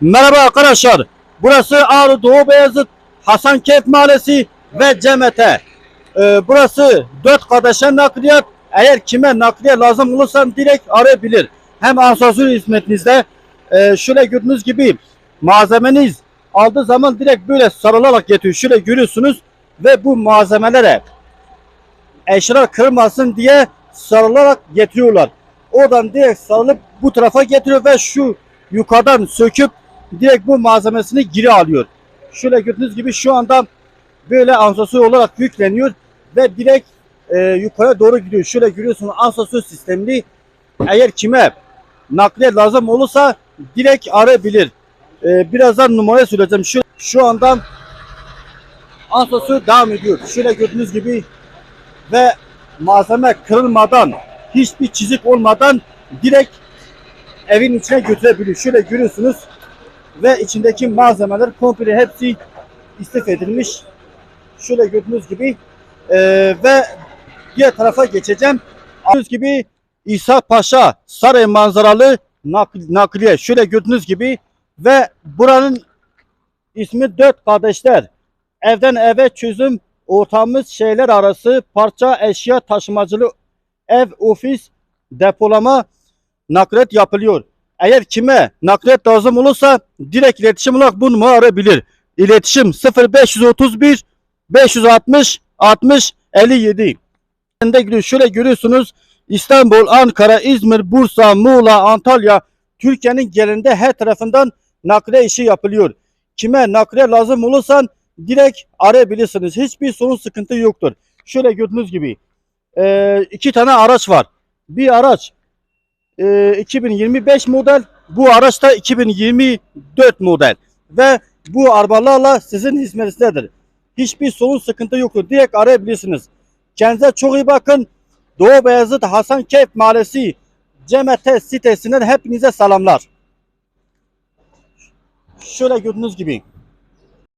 Merhaba arkadaşlar. Burası Ağrı Doğu Beyazıt Hasankeyf Mahallesi ve Cemete. Ee, burası dört kardeşe nakliyat. Eğer kime nakliye lazım olursa direkt arayabilir. Hem asansör hizmetinizde e, şöyle gördüğünüz gibi malzemeniz aldığı zaman direkt böyle sarılarak getiriyor. Şöyle görüyorsunuz ve bu malzemelere eşyalar kırılmasın diye sarılarak getiriyorlar. Oradan direkt sarılıp bu tarafa getiriyor ve şu yukarıdan söküp direkt bu malzemesini geri alıyor. Şöyle gördüğünüz gibi şu anda böyle asansör olarak yükleniyor ve direkt e, yukarı doğru gidiyor. Şöyle görüyorsunuz asansör sistemli. Eğer kime nakliye lazım olursa direkt arayabilir. E, birazdan numara söyleyeceğim. Şu, şu anda asansör devam ediyor. Şöyle gördüğünüz gibi ve malzeme kırılmadan hiçbir çizik olmadan direkt evin içine götürebiliyor. Şöyle görüyorsunuz ve içindeki malzemeler komple hepsi istif edilmiş. Şöyle gördüğünüz gibi eee, ve diğer tarafa geçeceğim. Gördüğünüz gibi İsa Paşa Saray manzaralı nak- nakliye. Şöyle gördüğünüz gibi ve buranın ismi Dört Kardeşler. Evden eve çözüm ortağımız şeyler arası parça eşya taşımacılığı ev ofis depolama naklet yapılıyor. Eğer kime naklet lazım olursa direkt iletişim olarak bu numara arayabilir. İletişim 0531 560 60 57. de gidiyor. Şöyle görüyorsunuz İstanbul, Ankara, İzmir, Bursa, Muğla, Antalya Türkiye'nin genelinde her tarafından nakliye işi yapılıyor. Kime nakliye lazım olursa direkt arayabilirsiniz. Hiçbir sorun sıkıntı yoktur. Şöyle gördüğünüz gibi iki tane araç var. Bir araç e, 2025 model, bu araç da 2024 model ve bu arabalarla sizin hizmetinizdedir. Hiçbir sorun sıkıntı yoktur. Direkt arayabilirsiniz. Kendinize çok iyi bakın. Doğu Beyazıt Hasankeyf Mahallesi Cemete sitesinden hepinize selamlar. Şöyle gördüğünüz gibi